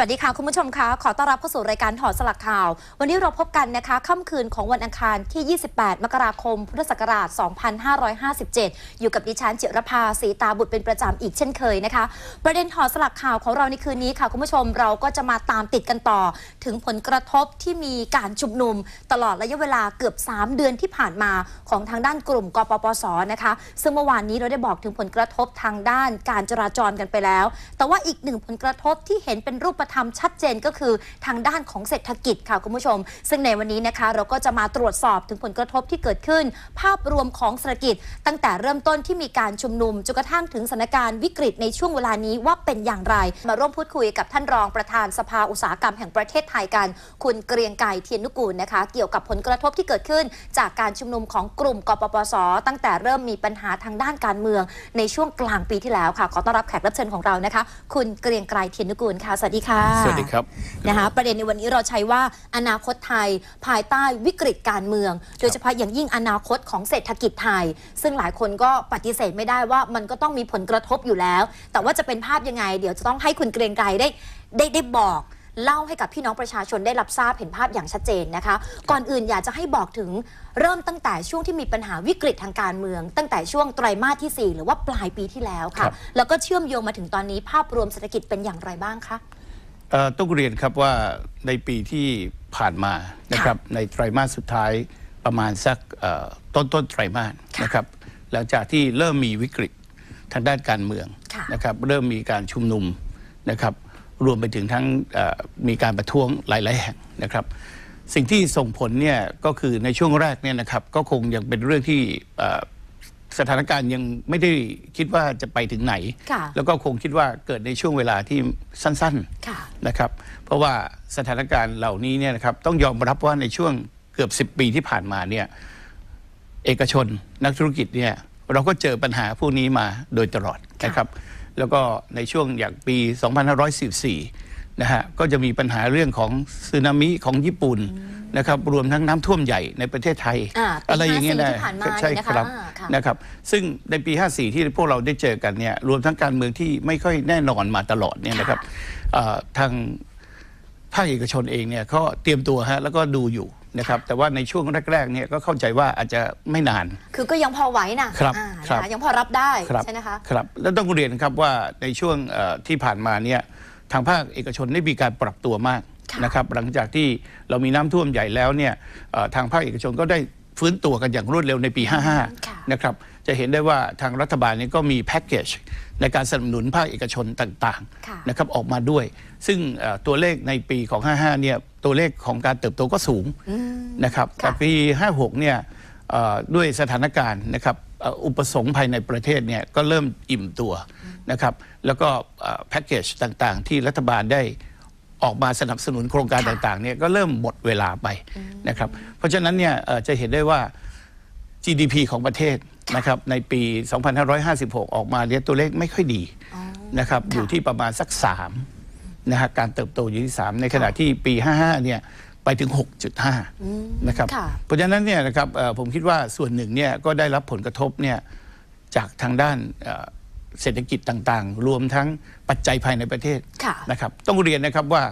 สวัสดีค่ะ คุณผู้ชมคะขอต้อนรับเข้าสู่รายการถอดสลักข่าว วันนี้เราพบกันนะคะค่ำคืนของวันอังคารที่ 28 มกราคม พุทธศักราช 2557 อยู่กับดิฉันจิรภาสีตาบุตรเป็นประจำอีกเช่นเคยนะคะ ประเด็นถอดสลักข่าวของเราในคืนนี้ค่ะ คุณผู้ชมเราก็จะมาตามติดกันต่อ ถึงผลกระทบที่มีการชุมนุม ตลอดระยะเวลาเกือบ 3 เดือนที่ผ่านมาของทางด้านกลุ่มกปปสนะคะ ซึ่งเมื่อวานนี้เราได้บอกถึงผลกระทบทางด้านการจราจรกันไปแล้ว แต่ว่าอีกหนึ่งผลกระทบที่เห็นเป็นรูปธรรมชัดเจนก็คือทางด้านของเศรษฐกิจค่ะคุณผู้ชม ซึ่งในวันนี้นะคะ เราก็จะมาตรวจสอบถึงผลกระทบที่เกิดขึ้น ภาพรวมของเศรษฐกิจ ตั้งแต่เริ่มต้นที่มีการชุมนุมจนกระทั่งถึงสถานการณ์วิกฤตในช่วงเวลานี้ว่าเป็นอย่างไร มาร่วมพูดคุยกับท่านรองประธานสภาอุตสาหกรรมแห่งประเทศไทยกัน คุณเกรียงไก่เทียนนุกูลนะคะ เกี่ยวกับผลกระทบที่เกิดขึ้น จากการชุมนุมของกลุ่มกปปส ตั้งแต่เริ่มมีปัญหาทางด้านการเมือง ในช่วงกลางปีที่แล้วค่ะขอต้อนรับแขกรับเชิญของเรานะคะ คุณเกรียงไกรเทียนนุกูลค่ะสวัสดีค่ะสวัสดีครับนะคะประเด็นในวันนี้เราใช้ว่าอนาคตไทยภายใต้วิกฤตการเมือง โดยเฉพาะอย่างยิ่งอนาคตของเศรษฐกิจไทย ซึ่งหลายคนก็ปฏิเสธไม่ได้ว่ามันก็ต้องมีผลกระทบอยู่แล้ว แต่ว่าจะเป็นภาพยังไง เดี๋ยวจะต้องให้คุณเกรียงไกรได้ได้ได้บอกเล่าให้กับพี่น้องประชาชนได้รับทราบเห็นภาพอย่างชัดเจนนะคะ ก่อนอื่นอยากจะให้บอกถึงเริ่มตั้งแต่ช่วงที่มีปัญหาวิกฤตทางการเมือง ตั้งแต่ช่วงไตรมาสที่ 4 หรือว่าปลายปีที่แล้วคค่ะรับแล้วก็เชื่อมโยงมาถึงตอนนี้ภาพรวมเศรษฐกิจเป็นอย่างไรบ้างคะเอ่อ ต้องเรียนครับว่าในปีที่ผ่านมานะครับในไตรมาสสุดท้ายประมาณสักเอ่อต้นต้นไตรมาสค่ะนะครับหลังจากที่เริ่มมีวิกฤตทางด้านการเมืองค่ะนะครับเริ่มมีการชุมนุมนะครับรวมไปถึงทั้งเอ่อมีการประท้วงหลาย ๆ แห่งนะครับ สิ่งที่ส่งผลเนี่ยก็คือในช่วงแรกเนี่ยนะครับก็คงยังเป็นเรื่องที่เอ่อ สถานการณ์ยังไม่ได้คิดว่าจะไปถึงไหน ค่ะแล้วก็คงคิดว่าเกิดในช่วงเวลาที่สั้นๆค่ะนะครับ เพราะว่าสถานการณ์เหล่านี้เนี่ยนะครับต้องยอมรับว่าในช่วงเกือบ 10 ปีที่ผ่านมาเนี่ยเอกชนนักธุรกิจเนี่ยเราก็เจอปัญหาพวกนี้มาโดยตลอดนะครับ แล้วก็ในช่วงอย่างปี 2514นะฮะก็จะมีปัญหาเรื่องของสึนามิของญี่ปุ่นนะครับรวมทั้งน้ำท่วมใหญ่ในประเทศไทยอ่าปีอะไรอย่างเงี้ย54นะที่ผ่านมาใช่เนี่ยนะคะครับ อ่าค่ะ นะครับซึ่งในปี 54 ที่พวกเราได้เจอกันเนี่ยรวมทั้งการเมืองที่ไม่ค่อยแน่นอนมาตลอดเนี่ยนะครับเอ่อทางภาคเอกชนเองเนี่ยก็เตรียมตัวฮะแล้วก็ดูอยู่นะครับแต่ว่าในช่วงแรกๆเนี่ยก็เข้าใจว่าอาจจะไม่นาน คือก็ยังพอไหวนะครับอ่าครับนะคะยังพอรับได้ครับใช่ไหมคะครับแล้วต้องเรียนครับว่าในช่วงเอ่อที่ผ่านมาเนี่ยทางภาคเอกชนได้มีการปรับตัวมากค่ะนะครับหลังจากที่เรามีน้ำท่วมใหญ่แล้วเนี่ยเอ่อทางภาคเอกชนก็ได้ฟื้นตัวกันอย่างรวดเร็วในปีค่ะ55 นะครับจะเห็นได้ว่าทางรัฐบาลเนี้ก็มีแพ็กเกจในการสนับสนุนภาคเอกชนต่างค่ะๆนะครับออกมาด้วย ซึ่งเอ่อตัวเลขในปีของ 55 เนี่ยตัวเลขของการเติบโตก็สูงอืมนะครับค่ะแต่ปี 56 เนี่ยเอ่อด้วยสถานการณ์นะครับเอ่ออุปสงค์ภายในประเทศเนี่ยก็เริ่มอิ่มตัวนะครับแล้วก็เอ่อแพ็กเกจต่างๆ ที่รัฐบาลได้ออกมาสนับสนุนโครงการค่ะต่างๆเนี่ยก็เริ่มหมดเวลาไปนะครับเพราะฉะนั้นเนี่ยเอ่อจะเห็นได้ว่า GDP ของประเทศนะครับในปี 2556 ออกมาเนี่ยตัวเลขไม่ค่อยดีอ๋อนะครับค่ะอยู่ที่ประมาณสัก3นะฮะการเติบโตอยู่ที่ 3 ในขณะที่ปี 55 เนี่ยไปถึง 6.5 นะครับค่ะเพราะฉะนั้นเนี่ยนะครับเอ่อผมคิดว่าส่วนหนึ่งเนี่ยก็ได้รับผลกระทบเนี่ยจากทางด้านเอ่อเศรษฐกิจต่างๆ รวมทั้งปัจจัยภายในประเทศค่ะนะครับ ต้องเรียนนะครับว่า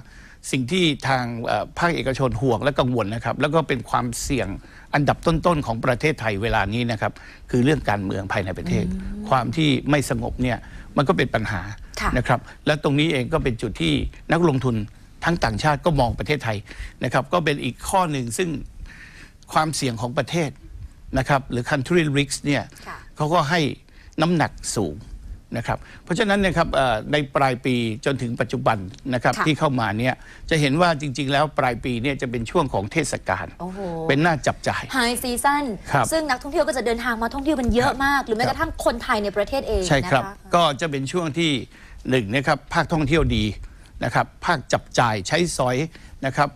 สิ่งที่ทางเอ่อภาคเอกชนห่วงและกังวลนะครับ แล้วก็เป็นความเสี่ยงอันดับต้นๆของประเทศไทยเวลานี้นะครับ คือเรื่องการเมืองภายในประเทศ ความที่ไม่สงบเนี่ยมันก็เป็นปัญหาค่ะนะครับ และตรงนี้เองก็เป็นจุดที่นักลงทุนทั้งต่างชาติก็มองประเทศไทยนะครับ ก็เป็นอีกข้อหนึ่งซึ่งความเสี่ยงของประเทศนะครับ หรือ country risk เนี่ยค่ะเขาก็ให้น้ำหนักสูง นะครับเพราะฉะนั้นเนะครับเอ่อในปลายปีจนถึงปัจจุบันนะครับค่ะที่เข้ามาเนี่ยจะเห็นว่าจริง ๆ แล้วปลายปีเนี่ยจะเป็นช่วงของเทศกาลโอ้โหเป็นหน้าจับจ่ายไฮซีซั่นครับซึ่งนักท่องเที่ยวก็จะเดินทางมาท่องเที่ยวกันเยอะมาก หรือแม้กระทั่งคนไทยในประเทศเองใช่ครับนะคะก็จะเป็นช่วงที่หนึ่งนะครับภาคท่องเที่ยวดีนะครับภาคจับจ่ายใช้สอยนะครับ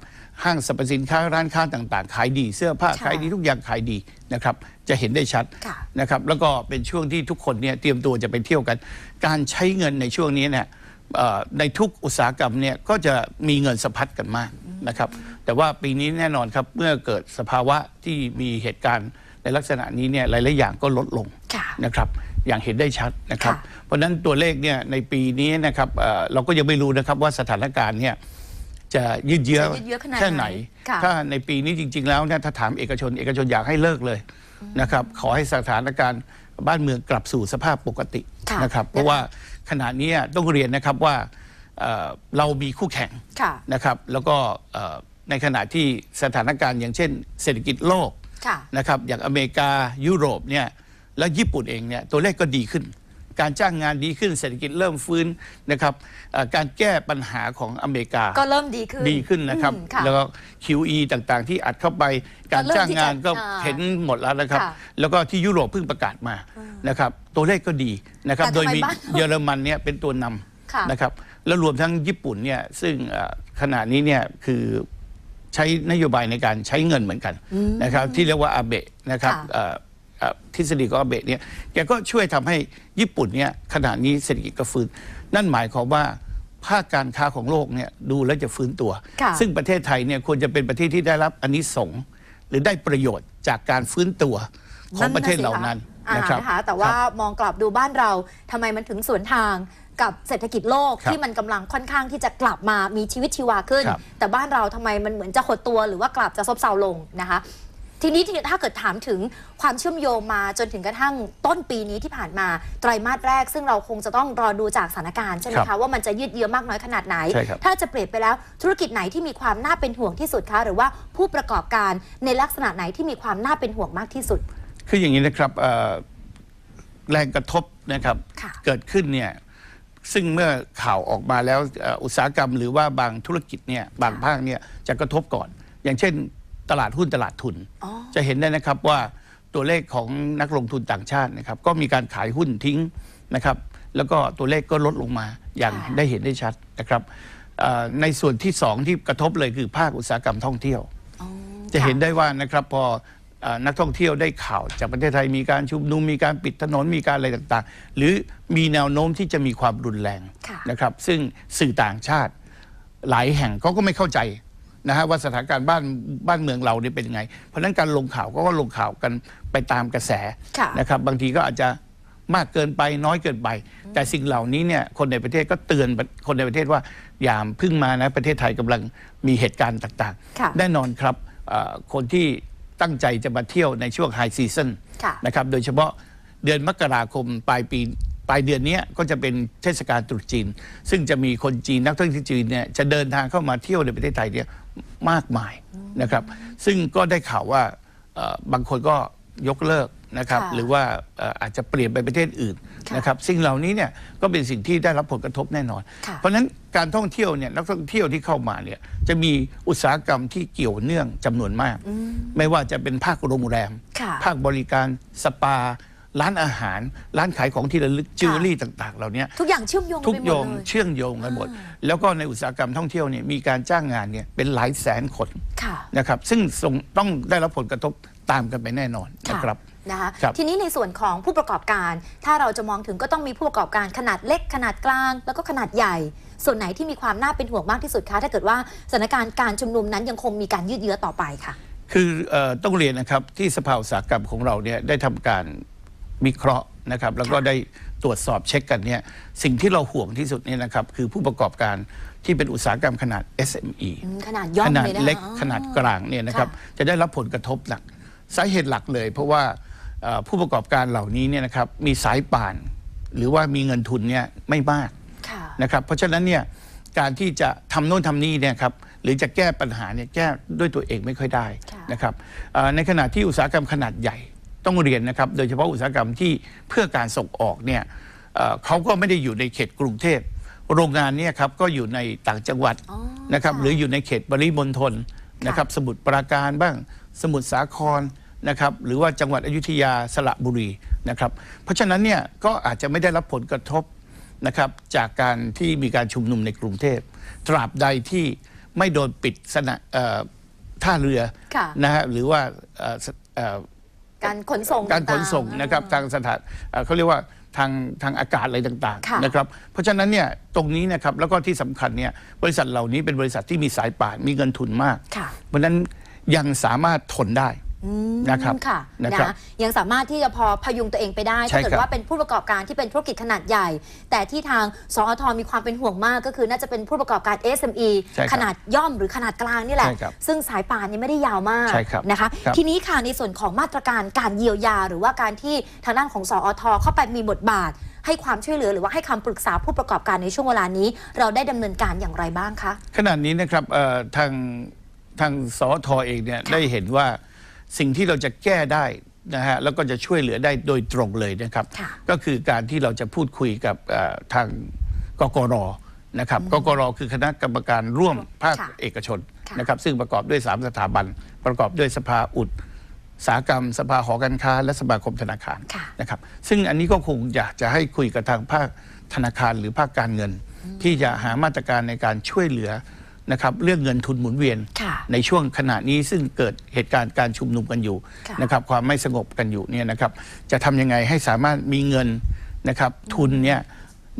ห้างสรรพสินค้าร้านค้าต่าง ๆ ขายดีเสื้อผ้าค่ะขายดีทุกอย่างขายดีนะครับ จะเห็นได้ชัดค่ะนะครับ แล้วก็เป็นช่วงที่ทุกคนเนี่ยเตรียมตัวจะไปเที่ยวกัน การใช้เงินในช่วงนี้เนี่ยเอ่อในทุกอุตสาหกรรมเนี่ยก็จะมีเงินสะพัดกันมากนะครับ แต่ว่าปีนี้แน่นอนครับเมื่อเกิดสภาวะที่มีเหตุการณ์ในลักษณะนี้เนี่ยหลายๆอย่างก็ลดลงค่ะนะครับอย่างเห็นได้ชัดนะครับค่ะเพราะฉะนั้นตัวเลขเนี่ยในปีนี้นะครับเอ่อเราก็ยังไม่รู้นะครับว่าสถานการณ์เนี่ย จะยืดเยื้อจะยืดเยื้อขนาดแค่ไหน ค่ะ ถ้าในปีนี้จริง ๆ แล้วเนี่ยถ้าถามเอกชน เอกชนอยากให้เลิกเลยนะครับ ขอให้สถานการณ์บ้านเมืองกลับสู่สภาพปกติค่ะนะครับ เพราะว่าขณะนี้ต้องเรียนนะครับว่าเอ่อเรามีคู่แข่งค่ะ นะครับ แล้วก็เอ่อในขณะที่สถานการณ์อย่างเช่น เศรษฐกิจโลก ค่ะ นะครับอย่างอเมริกายุโรปเนี่ยและญี่ปุ่นเองเนี่ยตัวเลขก็ดีขึ้น การจ้างงานดีขึ้นเศรษฐกิจเริ่มฟื้นนะครับเอ่อการแก้ปัญหาของอเมริกา ก็เริ่มดีขึ้นดีขึ้นนะครับอืมค่ะแล้วก็ QE ต่างๆ ที่อัดเข้าไป การก็เริ่มจ้างงานที่จะก็อ่าเห็นหมดแล้วนะครับค่ะแล้วก็ที่ยุโรปเพิ่งประกาศมานะครับตัวเลขก็ดีนะครับแต่ทำไมโดยมีบ้านเราเยอรมันเนี่ยเป็นตัวนค่ะำนะครับแล้วรวมทั้งญี่ปุ่นเนี่ยซึ่งเอ่อขณะนี้เนี่ยคือใช้นโยบายในการใช้เงินเหมือนกันนะครับที่เรียกว่าอาเบะนะครับค่ะเอ่อเอ่อ ทฤษฎีของอาเบะเนี่ยแกก็ช่วยทำให้ญี่ปุ่นเนี่ยขณะนี้เศรษฐกิจก็ฟื้น นั่นหมายความว่าภาคการค้าของโลกเนี่ยดูแล้วจะฟื้นตัวค่ะซึ่งประเทศไทยเนี่ยควรจะเป็นประเทศที่ได้รับอันนี้สงส์หรือได้ประโยชน์จากการฟื้นตัวของประเทศเหล่านั้นอ่านะครับนะคะแต่ว่ามองกลับดูบ้านเราทำไมมันถึงสวนทางกับเศรษฐกิจโลกครับที่มันกำลังค่อนข้างที่จะกลับมามีชีวิตชีวาขึ้นครับแต่บ้านเราทำไมมันเหมือนจะหดตัวหรือว่ากลับจะซบเซาลงนะคะ ทีนี้ที่ถ้าเกิดถามถึงความเชื่อมโยงมาจนถึงกระทั่งต้นปีนี้ที่ผ่านมาไตรมาสแรก ซึ่งเราคงจะต้องรอดูจากสถานการณ์ใช่ไหมครัคะบว่ามันจะยืดเยื้อมากน้อยขนาดไหน ใช่ครับ ถ้าจะเปรียบไปแล้วธุรกิจไหนที่มีความน่าเป็นห่วงที่สุดคะหรือว่าผู้ประกอบการในลักษณะไหนที่มีความน่าเป็นห่วงมากที่สุด คืออย่างนี้นะครับเอ่อแรงกระทบนะครับ ค่ะ เกิดขึ้นเนี่ยซึ่งเมื่อข่าวออกมาแล้วเอ่ออุตสาหกรรมหรือว่าบางธุรกิจเนี่ยบางภาคเนี่ยจะกระทบก่อน อย่างเช่น ตลาดหุ้นตลาดทุนอ๋อจะเห็นได้นะครับว่าตัวเลขของนักลงทุนต่างชาตินะครับ ก็มีการขายหุ้นทิ้งนะครับ แล้วก็ตัวเลขก็ลดลงมาอย่างค่ะได้เห็นได้ชัดนะครับเอ่อในส่วนที่สองที่กระทบเลยคือภาคอุตสาหกรรมท่องเที่ยวอ๋อจะเห็นค่ได้ว่านะครับพอเอ่อนักท่องเที่ยวได้ข่าวจากประเทศไทยมีการชุมนุมมีการปิดถนนมีการอะไรต่างๆ หรือมีแนวโน้มที่จะมีความรุนแรงค่ะนะครับ ซึ่งสื่อต่างชาติหลายแห่งเขาก็ไม่เข้าใจ นะฮะว่าสถานการณ์บ้านบ้านเมืองเราเนี่ยเป็นยังไง เพราะฉะนั้นการลงข่าวก็ลงข่าวกันไปตามกระแสค่ะ นะครับ บางทีก็อาจจะมากเกินไปน้อยเกินไป แต่สิ่งเหล่านี้เนี่ยคนในประเทศก็เตือนคนในประเทศว่าอย่าเพึ่งมานะประเทศไทยกำลังมีเหตุการณ์ต่างค่ะ ๆ แน่นอนครับเอ่อคนที่ตั้งใจจะมาเที่ยวในช่วงไฮซีซัน ค่ะ นะครับโดยเฉพาะเดือนมกราคมปลายปี ปลายเดือนเนี้ยก็จะเป็นเทศกาลตรุษจีน ซึ่งจะมีคนจีนนักท่องเที่ยวจีนเนี่ยจะเดินทางเข้ามาเที่ยวในประเทศไทยเนี่ยมากมายนะครับ ซึ่งก็ได้ข่าวว่าเอ่อบางคนก็ยกเลิกนะครับค่ะหรือว่าเอ่ออาจจะเปลี่ยนไปประเทศอื่นค่ะนะครับสิ่งเหล่านี้เนี่ยก็เป็นสิ่งที่ได้รับผลกระทบแน่นอนค่ะเพราะฉะนั้นการท่องเที่ยวเนี่ยนักท่องเที่ยวที่เข้ามาเนี่ยจะมีอุตสาหกรรมที่เกี่ยวเนื่องจำนวนมาก ไม่ว่าจะเป็นภาคโรงแรมค่ะภาคบริการสปา ร้านอาหาร ร้านขายของที่ระลึกจิวเวลรี่ต่าง ๆ เหล่านี้ทุกอย่างเชื่อมโยงทุกไปหมโยดงเลยเชื่อมโยงกันหมด แล้วก็ในอุตสาหกรรมท่องเที่ยวเนี่ยมีการจ้างงานเนี่ยเป็นหลายแสนคนค่ะ นะครับซึ่งส่งต้องได้รับผลกระทบตามกันไปแน่นอนนะครับ นะคะครับทีนี้ในส่วนของผู้ประกอบการ ถ้าเราจะมองถึงก็ต้องมีผู้ประกอบการขนาดเล็กขนาดกลาง แล้วก็ขนาดใหญ่ ส่วนไหนที่มีความน่าเป็นห่วงมากที่สุดคะถ้าเกิดว่าสถานการณ์การชุมนุมนั้นยังคงมีการยืดเยื้อต่อไปค่ะ คือเออต้องเรียนนะครับที่สภาอุตสาหกรรมของเราเนี่ยได้ทำการ วิเคราะห์นะครับแล้วก็ค่ะได้ตรวจสอบเช็คกันเนี่ยสิ่งที่เราห่วงที่สุดเนี่ยนะครับคือผู้ประกอบการที่เป็นอุตสาหกรรมขนาด SME อืมขนาดย่อขมนาดเลยนะคะเล็กอ๋อขนาดกลางเนี่ยนะครับค่ะจะได้รับผลกระทบหลักสาเหตุหลักเลย เพราะว่าเอ่อผู้ประกอบการเหล่านี้เนี่ยนะครับมีสายป่าน หรือว่ามีเงินทุนเนี่ยไม่มากค่ะนะครับเพราะฉะนั้นเนี่ยการที่จะทำโน่นทำนี่เนี่ยครับหรือจะแก้ปัญหาเนี่ยแก้ด้วยตัวเองไม่ค่อยได้ค่ะนะครับเอ่อในขณะที่อุตสาหกรรมขนาดใหญ่ ต้องเรียนนะครับ โดยเฉพาะอุตสาหกรรมที่เพื่อการส่งออกเนี่ยเอ่อเขาก็ไม่ได้อยู่ในเขตกรุงเทพโรงงานเนี่ยครับก็อยู่ในต่างจังหวัดอ๋อนะครับค่ะหรืออยู่ในเขตปริมณฑลนะครับสมุทรปราการบ้างสมุทรสาครนะครับหรือว่าจังหวัดอยุธยาสระบุรีนะครับเพราะฉะนั้นเนี่ยก็อาจจะไม่ได้รับผลกระทบนะครับจากการที่มีการชุมนุมในกรุงเทพ ตราบใดที่ไม่โดนปิดสนะเอ่อท่าเรือค่ะนะฮะหรือว่าเอ่อสเอ่อ การขนส่งการขนส่งต่าๆนะครับทางสถานเอ่อเขาเรียกว่าทางทางอากาศอะไรต่างค่ะๆนะครับเพราะฉะนั้นเนี่ยตรงนี้นะครับแล้วก็ที่สำคัญเนี่ยบริษัทเหล่านี้เป็นบริษัทที่มีสายป่านมีเงินทุนมากค่ะเพราะฉะนั้นยังสามารถทนได้อืม นะครับค่ะนะครับนะยังสามารถที่จะพอพยุงตัวเองไปได้ใช่ถ้าเกิดครับว่าเป็นผู้ประกอบการที่เป็นธุรกิจขนาดใหญ่ แต่ที่ทางสอทมีความเป็นห่วงมากก็คือน่าจะเป็นผู้ประกอบการ SME ใช่ครับขนาดย่อมหรือขนาดกลางนี่แหละใช่ครับซึ่งสายป่านนี่ไม่ได้ยาวมากใช่ครับนะคะครับทีนี้ค่ะในส่วนของมาตรการการเยียวยา หรือว่าการที่ทางด้านของสอทเข้าไปมีบทบาท ให้ความช่วยเหลือหรือว่าให้คำปรึกษาผู้ประกอบการในช่วงเวลานี้ เราได้ดำเนินการอย่างไรบ้างคะขณะนี้นะครับเอ่อทางทางสอทอเองเนี่ยได้เห็นว่า สิ่งที่เราจะแก้ได้นะฮะแล้วก็จะช่วยเหลือได้โดยตรงเลยนะครับค่ะก็คือการที่เราจะพูดคุยกับเอ่อทางกกรนะครับกกรคือคณะกรรมการร่วมภาคค่ะเอกชนค่ะนะครับ ซึ่งประกอบด้วย 3 สถาบัน ประกอบด้วยสภาอุดสาหกรรม สภาหอการค้า และสมาคมธนาคารค่ะนะครับ ซึ่งอันนี้ก็คงอยากจะให้คุยกับทางภาคธนาคารหรือภาคการเงิน ที่จะหามาตรการในการช่วยเหลือ นะครับเรื่องเงินทุนหมุนเวียนค่ะในช่วงขณะนี้ซึ่งเกิดเหตุการณ์การชุมนุมกันอยู่ค่ะนะครับความไม่สงบกันอยู่เนี่ยนะครับจะทำยังไงให้สามารถมีเงินนะครับทุนเนี่ย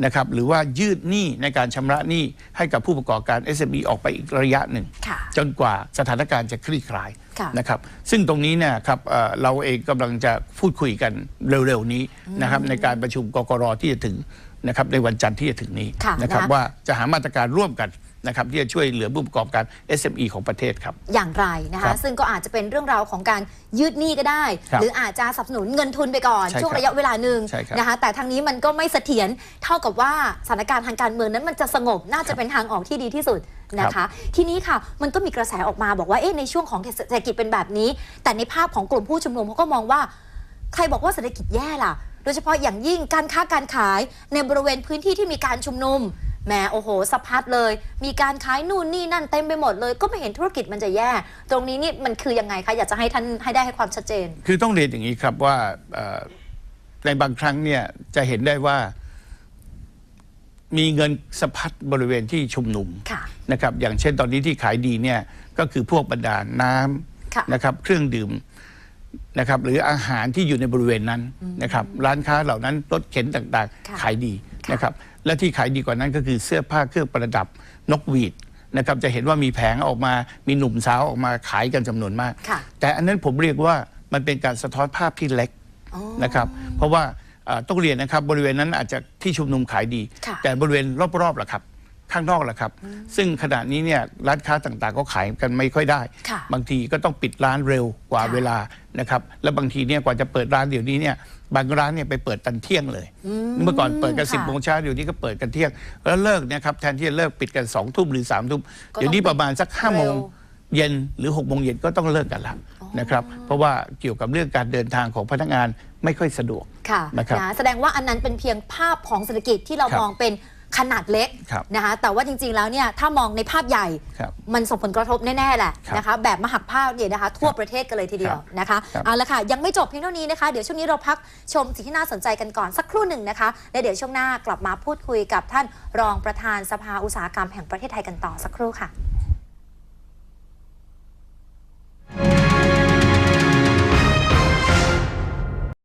นะครับหรือว่ายืดหนี้ในการชำระหนี้ให้กับผู้ประกอบการ SME ออกไปอีกระยะหนึ่งค่ะจนกว่าสถานการณ์จะคลี่คลายค่ะนะครับซึ่งตรงนี้เนี่ยครับเอ่อเราเองกำลังจะพูดคุยกันเร็วๆนี้นะครับในการประชุมกกรที่จะถึงนะครับในวันจันทร์ที่จะถึงนี้ค่ะนะครับนะว่าจะหามาตรการร่วมกัน นะครับที่จะช่วยเหลือผู้ประกอบการ SME ของประเทศครับ อย่างไรนะครัคะ บซึ่งก็อาจจะเป็นเรื่องราวของการยืดหนี้ก็ได้ ครับหรืออาจจะสนับสนุนเงินทุนไปก่อน ใช่ช่วงครับระยะเวลาหนึ่งใช่ครับนะคะ แต่ทางนี้มันก็ไม่เสถียรเท่ากับว่าสถานการณ์ทางการเมืองนั้นมันจะสงบน่าจะเป็นทางออกที่ดีที่สุดนะคะ ทีนี้ค่ะมันก็มีกระแสออกมาบอกว่าเอ๊ะในช่วงของเศรษฐกิจเป็นแบบนี้ แต่ในภาพของกลุ่มผู้ชุมนุมเขาก็มองว่า ใครบอกว่าเศรษฐกิจแย่ล่ะ โดยเฉพาะอย่างยิ่งการค้าการขายในบริเวณพื้นที่ที่มีการชุมนุม แหมโอ้โหสะพัดเลย มีการขายนู่นนี่นั่นเต็มไปหมดเลย ก็ไม่เห็นธุรกิจมันจะแย่ ตรงนี้นี่มันคือยังไงคะอยากจะให้ท่านให้ได้ให้ความชัดเจน คือต้องเรียนอย่างนี้ครับว่าเอ่อในบางครั้งเนี่ยจะเห็นได้ว่า มีเงินสะพัดบริเวณที่ชุมนุมค่ะ นะครับอย่างเช่นตอนนี้ที่ขายดีเนี่ยก็คือพวกบรรดาน้ค่ะำนะครับเครื่องดื่มนะครับหรืออาหารที่อยู่ในบริเวณนั้นนะครับร้านค้าเหล่านั้นรถเข็นต่างค่ะ ๆ ขายดีค่ะ นะครับและที่ขายดีกว่านั้นก็คือเสื้อผ้าเครื่องประดับนกหวีดนะครับจะเห็นว่ามีแผงออกมามีหนุ่มสาวออกมาขายกันจำนวนมากค่ะแต่อันนั้นผมเรียกว่ามันเป็นการสะท้อนภาพที่เล็กอ๋อนะครับเพราะว่าเอ่อต้องเรียนนะครับบริเวณนั้นอาจจะที่ชุมนุมขายดีค่ะแต่บริเวณรอบๆล่ะครับ ข้างนอกล่ะครับ ซึ่งขณะนี้เนี่ยร้านค้าต่างๆ ก็ขายกันไม่ค่อยได้ ค่ะบางทีก็ต้องปิดร้านเร็วกว่าค่ะ เวลานะครับ แล้วบางทีเนี่ยกว่าจะเปิดร้านเดี๋ยวนี้เนี่ยบางร้านเนี่ยไปเปิดตันเที่ยงเลย เมื่อก่อนเปิดกันค่ะสิบโมงเช้าเดี๋ยวนี้ก็เปิดกันเที่ยง แล้วเลิกเนี่ยครับแทนที่จะเลิกปิดกันสองทุ่มหรือสามทุ่มก็ต้องเดี๋ยวนี้ประมาณสักห้าโมง เร็ว เย็นหรือ6กโมงเย็นก็ต้องเลิกกันแล้วนะครับ เพราะว่าเกี่ยวกับเรื่องการเดินทางของพนักงานไม่ค่อยสะดวกค่ะนะครับ นะแสดงว่าอันนั้นเป็นเพียงภาพของเศรษฐกิจที่เราครับมองเป็น ขนาดเล็กครับนะคะแต่ว่าจริงๆแล้วเนี่ยถ้ามองในภาพใหญ่ครับมันส่งผลกระทบแน่ๆแหละครับนะคะแบบมหักภาคเนี่ยนะคะทั่วประเทศกันเลยทีเดียวนะคะครับเอาละค่ะยังไม่จบเพียงเท่านี้นะคะ เดี๋ยวช่วงนี้เราพักชมสิ่งที่น่าสนใจกันก่อนสักครู่หนึ่งนะคะและเดี๋ยวช่วงหน้ากลับมาพูดคุยกับท่านรองประธานสภาอุตสาหกรรมแห่งประเทศไทยกันต่อสักครู่ค่ะ